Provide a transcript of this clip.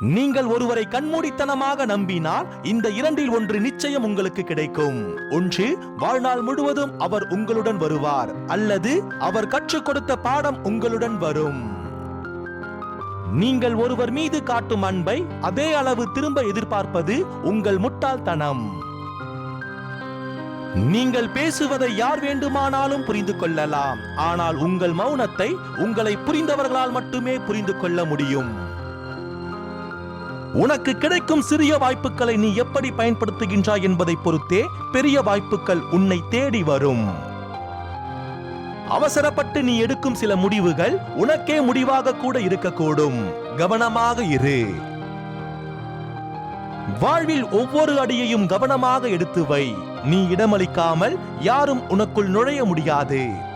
நீங்கள் ஒருவரை கண்மூடித்தனமாக நம்பினால் இந்த இரண்டில் ஒன்று நிச்சயம் உங்களுக்கு கிடைக்கும். ஒன்று வாழ்நாள் முழுவதும் அவர் உங்களுடன் வருவார் அல்லது அவர் கற்றுக் கொடுத்த பாடம் உங்களுடன் வரும். நீங்கள் ஒருவர் மீது காட்டும் அன்பை அதே அளவு திரும்ப எதிர்பார்ப்பது உங்கள் முட்டாள்தனம். நீங்கள் பேசுவதை யார் வேண்டுமானாலும் புரிந்து கொள்ளலாம் ஆனால் உங்கள் மௌனத்தை உங்களை புரிந்தவர்களால் மட்டுமே புரிந்து கொள்ள முடியும். உனக்கு கிடைக்கும் சிறிய வாய்ப்புகளை நீ எப்படி பயன்படுத்துகின்றாய் என்பதை பொறுத்தே பெரிய வாய்ப்புகள் உன்னை தேடி வரும். அவசரப்பட்டு நீ எடுக்கும் சில முடிவுகள் உனக்கே முடிவாக கூட இருக்கக்கூடும். கவனமாக இரு. வாழ்வில் ஒவ்வொரு அடியையும் கவனமாக எடுத்து வை. நீ இடமளிக்காமல் யாரும் உனக்குள் நுழைய முடியாது.